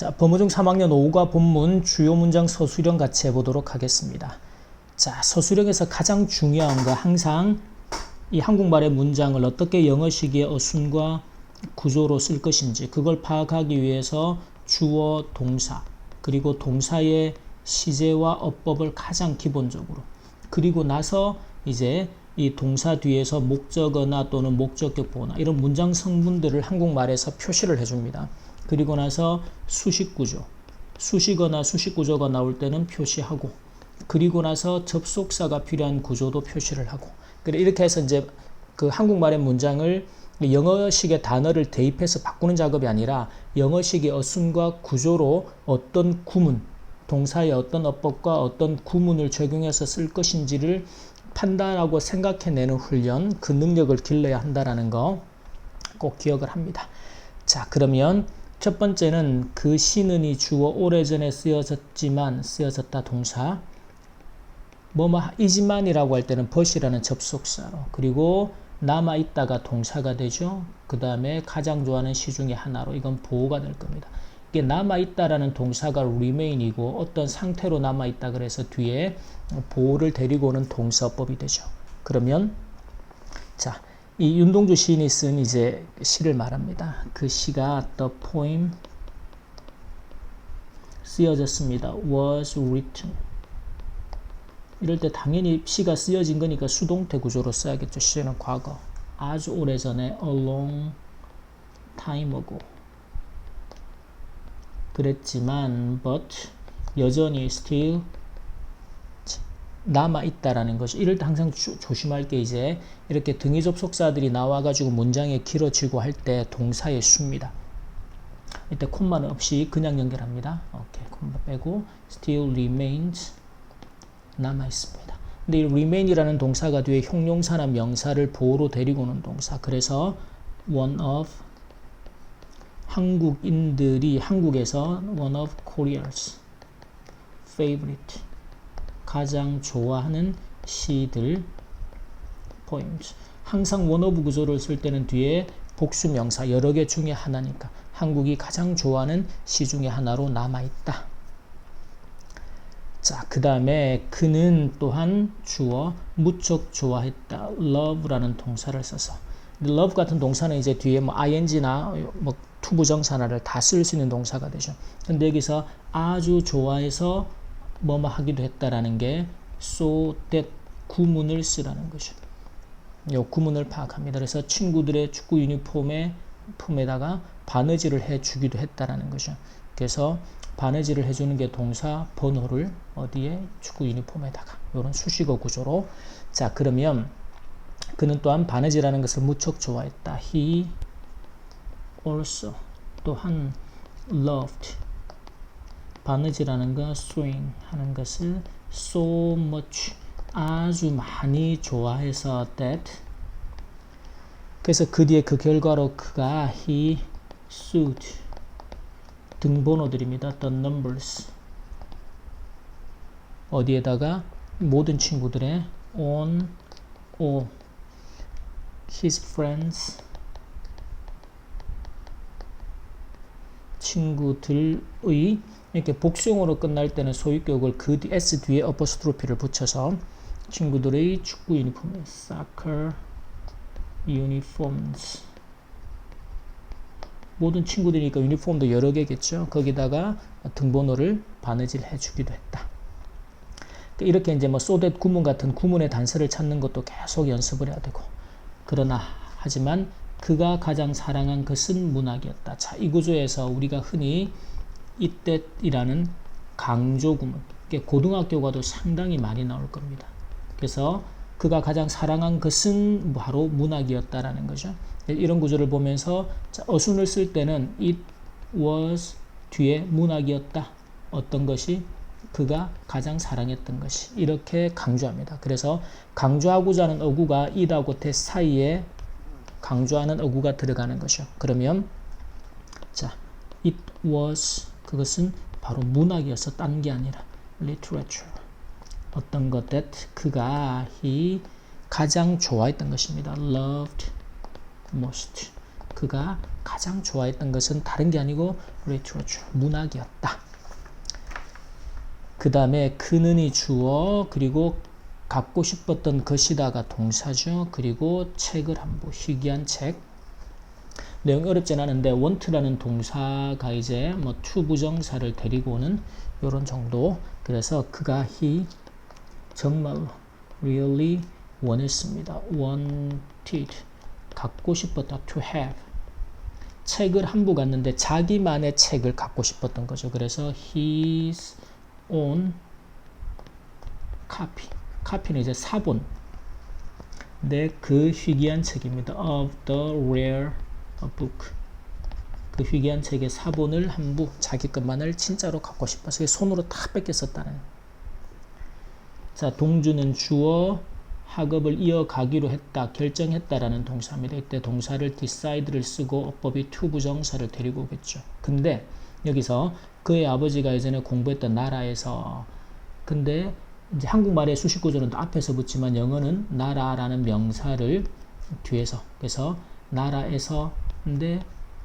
자, 범어중 3학년 5과 본문 주요 문장 서술형 같이 해보도록 하겠습니다. 자, 서술형에서 가장 중요한 거 항상 이 한국말의 문장을 어떻게 영어식의 어순과 구조로 쓸 것인지 그걸 파악하기 위해서 주어, 동사, 그리고 동사의 시제와 어법을 가장 기본적으로 그리고 나서 이제 이 동사 뒤에서 목적어나 또는 목적격 보나 이런 문장 성분들을 한국말에서 표시를 해줍니다. 그리고 나서 수식 구조, 수식어나 수식 구조가 나올 때는 표시하고 그리고 나서 접속사가 필요한 구조도 표시를 하고 그래 이렇게 해서 이제 그 한국말의 문장을 영어식의 단어를 대입해서 바꾸는 작업이 아니라 영어식의 어순과 구조로 어떤 구문, 동사의 어떤 어법과 어떤 구문을 적용해서 쓸 것인지를 판단하고 생각해내는 훈련, 그 능력을 길러야 한다라는 거 꼭 기억을 합니다. 자, 그러면 첫 번째는 그 시는이 주어 오래전에 쓰여졌지만 쓰여졌다 동사 뭐뭐 이지만이라고 할 때는 벗이라는 접속사로 그리고 남아 있다가 동사가 되죠. 그 다음에 가장 좋아하는 시 중에 하나로 이건 보호가 될 겁니다. 이게 남아 있다라는 동사가 remain이고 어떤 상태로 남아 있다 그래서 뒤에 보호를 데리고 오는 동사법이 되죠. 그러면 자, 이 윤동주 시인이 쓴 이제 시를 말합니다. 그 시가 the poem 쓰여졌습니다. was written 이럴 때 당연히 시가 쓰여진 거니까 수동태 구조로 써야겠죠. 시제는 과거. 아주 오래전에 a long time ago. 그랬지만 but 여전히 still 남아 있다라는 것이 이럴 때 항상 조, 조심할 게 이제 이렇게 등위 접속사들이 나와 가지고 문장이 길어지고 할 때 동사의 수입니다. 이때 콤마는 없이 그냥 연결합니다. 오케이. 콤마 빼고 still remains 남아 있습니다. 근데 이 remain이라는 동사가 뒤에 형용사나 명사를 보호로 데리고 오는 동사. 그래서 one of 한국인들이 한국에서 one of Korea's favorite 가장 좋아하는 시들 poems. 항상 of 구조를 쓸 때는 뒤에 복수 명사 여러 개 중에 하나니까 한국이 가장 좋아하는 시 중에 하나로 남아 있다. 자, 그 다음에 그는 또한 주어 무척 좋아했다. love라는 동사를 써서. love 같은 동사는 이제 뒤에 뭐 ing나 뭐 투부정사나를 다 쓸 수 있는 동사가 되죠. 근데 여기서 아주 좋아해서 뭐뭐 하기도 했다라는 게 so that 구문을 쓰라는 거죠. 요 구문을 파악합니다. 그래서 친구들의 축구 유니폼에 품에다가 바느질을 해 주기도 했다라는 거죠. 그래서 바느질을 해주는 게 동사 번호를 어디에 축구 유니폼에다가 이런 수식어 구조로 자 그러면 그는 또한 바느질하는 것을 무척 좋아했다. He also 또한 loved 바느질하는 거 swing 하는 것을 so much 아주 많이 좋아해서 that. 그래서 그 뒤에 그 결과로 그가 he sued. 등번호들입니다. the numbers. 어디에다가? 모든 친구들의 on all his friends 친구들의 이렇게 복수형으로 끝날 때는 소유격을 그 뒤, s 뒤에 어퍼스트로피를 붙여서 친구들의 축구 유니폼 soccer uniforms 모든 친구들이니까 유니폼도 여러 개겠죠. 거기다가 등번호를 바느질 해주기도 했다. 이렇게 이제 뭐 소댓 구문 같은 구문의 단서를 찾는 것도 계속 연습을 해야 되고 그러나 하지만 그가 가장 사랑한 것은 문학이었다. 자, 이 구조에서 우리가 흔히 이때이라는 강조 구문, 고등학교 가도 상당히 많이 나올 겁니다. 그래서 그가 가장 사랑한 것은 바로 문학이었다라는 거죠. 이런 구조를 보면서 어순을 쓸 때는 it was 뒤에 문학이었다. 어떤 것이 그가 가장 사랑했던 것이 이렇게 강조합니다. 그래서 강조하고자 하는 어구가 it하고 t 사이에 강조하는 어구가 들어가는 것이죠. 그러면 자, it was 그것은 바로 문학이어서 딴 게 아니라 literature 어떤 것 that 그가 he 가장 좋아했던 것입니다. loved most 그가 가장 좋아했던 것은 다른 게 아니고 literature, 문학이었다. 그 다음에 그는이 주어 그리고 갖고 싶었던 것이다가 동사죠. 그리고 책을 한 부, 희귀한 책. 내용이 어렵진 않은데 want라는 동사가 이제 뭐 to 부정사를 데리고 오는 이런 정도. 그래서 그가 he 정말로 really 원했습니다. wanted 갖고 싶었다 to have 책을 한부 갔는데 자기만의 책을 갖고 싶었던 거죠. 그래서 his own copy 카피는 이제 사본 내그 희귀한 책입니다. of the rare book 그 희귀한 책의 사본을 한 부 자기 것만을 진짜로 갖고 싶어서 손으로 다 뺏겼었다는 자 동주는 주어 학업을 이어가기로 했다 결정했다라는 동사입니다. 이때 동사를 decide를 쓰고 어법이 to 부정사를 데리고 오겠죠. 근데 여기서 그의 아버지가 예전에 공부했던 나라에서 근데 이제 한국말의 수식 구조는 또 앞에서 붙지만 영어는 나라라는 명사를 뒤에서 그래서 나라에서 근데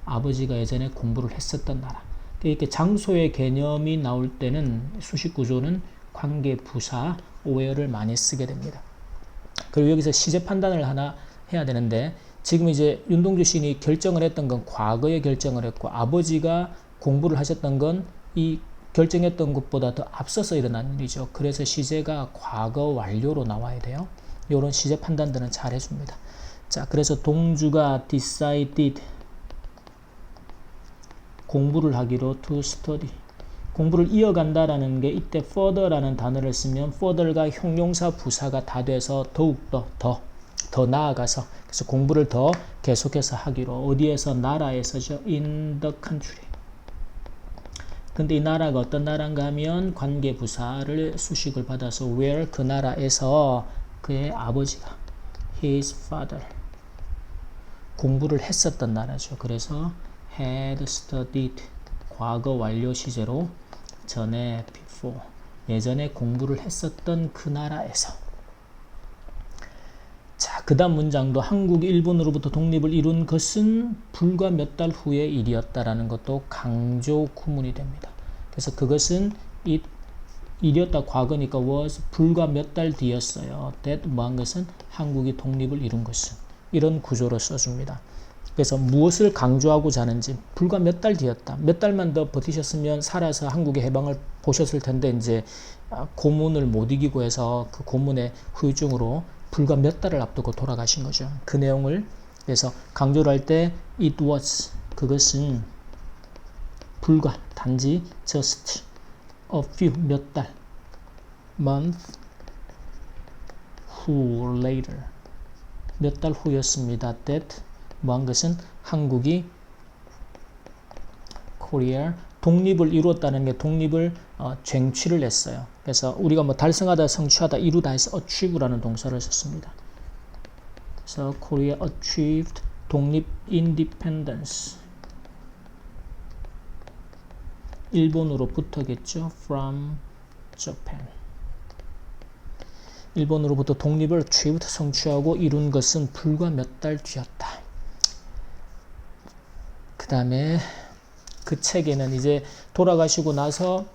아버지가 예전에 공부를 했었던 나라 이렇게 장소의 개념이 나올 때는 수식 구조는 관계 부사 오해를 많이 쓰게 됩니다. 그리고 여기서 시제 판단을 하나 해야 되는데 지금 이제 윤동주 시인이 결정을 했던 건 과거에 결정을 했고 아버지가 공부를 하셨던 건 이 결정했던 것보다 더 앞서서 일어난 일이죠. 그래서 시제가 과거 완료로 나와야 돼요. 이런 시제 판단들은 잘 해줍니다. 자, 그래서 동주가 decided 공부를 하기로 to study 공부를 이어간다라는 게 이때 further라는 단어를 쓰면 further가 형용사 부사가 다 돼서 더욱더 더, 더 나아가서 그래서 공부를 더 계속해서 하기로 어디에서 나라에서죠 in the country 근데 이 나라가 어떤 나라인가 하면 관계 부사를 수식을 받아서 where 그 나라에서 그의 아버지가 his father 공부를 했었던 나라죠. 그래서 had studied 과거 완료 시제로 전에 before 예전에 공부를 했었던 그 나라에서 자, 그 다음 문장도 한국이 일본으로부터 독립을 이룬 것은 불과 몇 달 후의 일이었다라는 것도 강조 구문이 됩니다. 그래서 그것은 이 일이었다 과거니까 was 불과 몇 달 뒤였어요. that 뭐한 것은 한국이 독립을 이룬 것은 이런 구조로 써줍니다. 그래서 무엇을 강조하고자 하는지 불과 몇 달 뒤였다. 몇 달만 더 버티셨으면 살아서 한국의 해방을 보셨을 텐데 이제 아, 고문을 못 이기고 해서 그 고문의 후유증으로 불과 몇 달을 앞두고 돌아가신 거죠. 그 내용을 그래서 강조를 할 때 it was 그것은 불과 단지 just a few 몇 달 month who later 몇 달 후였습니다. that 뭐한 것은 한국이 코리아 독립을 이루었다는 게 독립을 어, 쟁취를 했어요. 그래서 우리가 뭐 달성하다, 성취하다, 이루다 해서 achieve라는 동사를 썼습니다. 그래서 Korea achieved 독립 independence. 일본으로부터겠죠. from Japan. 일본으로부터 독립을 achieved 성취하고 이룬 것은 불과 몇 달 뒤였다. 그 다음에 그 책에는 이제 돌아가시고 나서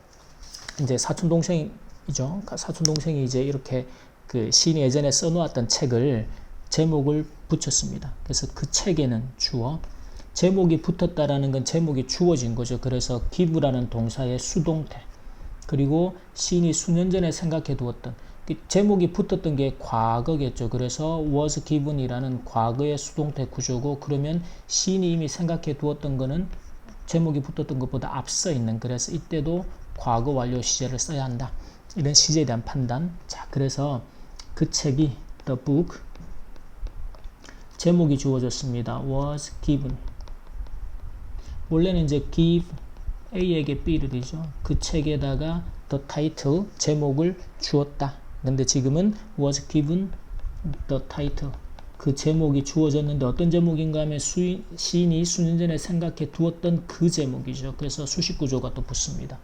이제 사촌 동생이죠. 사촌 동생이 이제 이렇게 그 시인이 예전에 써놓았던 책을 제목을 붙였습니다. 그래서 그 책에는 주어 제목이 붙었다라는 건 제목이 주어진 거죠. 그래서 give라는 동사의 수동태 그리고 시인이 수년 전에 생각해 두었던 그 제목이 붙었던 게 과거겠죠. 그래서 was given이라는 과거의 수동태 구조고 그러면 시인이 이미 생각해 두었던 거는 제목이 붙었던 것보다 앞서 있는 그래서 이때도 과거 완료 시제를 써야 한다. 이런 시제에 대한 판단. 자, 그래서 그 책이 the book 제목이 주어졌습니다. was given. 원래는 이제 give A에게 B를 이죠. 그 책에다가 the title 제목을 주었다. 근데 지금은 was given the title 그 제목이 주어졌는데 어떤 제목인가 하면 수, 시인이 수년 전에 생각해 두었던 그 제목이죠. 그래서 수식 구조가 또 붙습니다.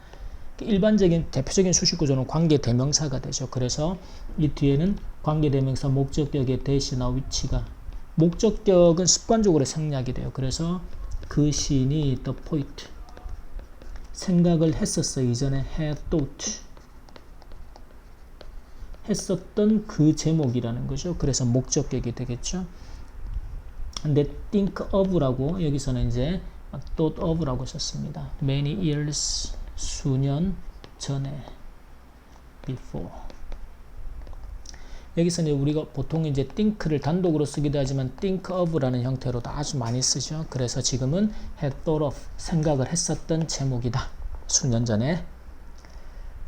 일반적인 대표적인 수식 구조는 관계 대명사가 되죠. 그래서 이 뒤에는 관계 대명사 목적격의 대시나 위치가 목적격은 습관적으로 생략이 돼요. 그래서 그 시인이 the poet 생각을 했었어 이전에 had thought 했었던 그 제목이라는 거죠. 그래서 목적격이 되겠죠. 근데 think of라고 여기서는 이제 thought of라고 썼습니다. many years 수년 전에 before 여기서는 우리가 보통 이제 think를 단독으로 쓰기도 하지만 think of라는 형태로도 아주 많이 쓰죠. 그래서 지금은 had thought of 생각을 했었던 제목이다. 수년 전에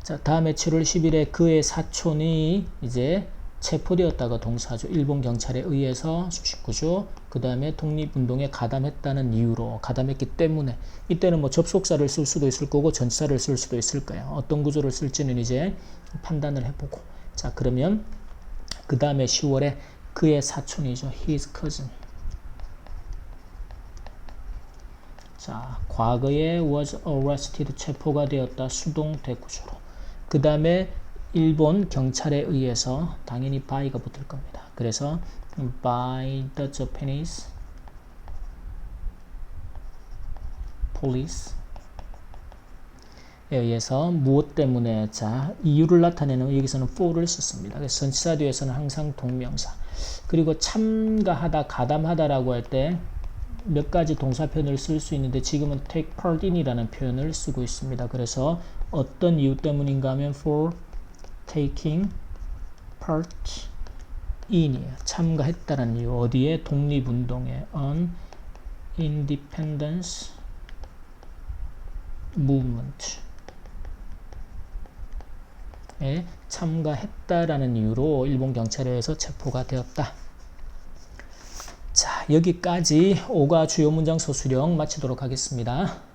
자, 다음에 7월 10일에 그의 사촌이 이제 체포되었다가 동사죠. 일본 경찰에 의해서 수식구죠. 그 다음에 독립운동에 가담했다는 이유로 가담했기 때문에 이때는 뭐 접속사를 쓸 수도 있을 거고 전치사를 쓸 수도 있을 거예요. 어떤 구조를 쓸지는 이제 판단을 해보고 자 그러면 그 다음에 10월에 그의 사촌이죠. His cousin. 자 과거에 was arrested 체포가 되었다 수동태 구조로 그 다음에 일본 경찰에 의해서 당연히 by가 붙을 겁니다. 그래서 by the Japanese police 에 의해서 무엇 때문에 자 이유를 나타내는 여기서는 for를 썼습니다. 그래서 전치사 뒤에서는 항상 동명사 그리고 참가하다 가담하다라고 할때 몇 가지 동사 표현을 쓸 수 있는데 지금은 take part in이라는 표현을 쓰고 있습니다. 그래서 어떤 이유 때문인가 하면 for taking part in이에요. 참가했다는 이유. 어디에? 독립운동에 on independence movement 에 참가했다라는 이유로 일본 경찰에 의해서 체포가 되었다. 자, 여기까지 오가 주요 문장 서술형 마치도록 하겠습니다.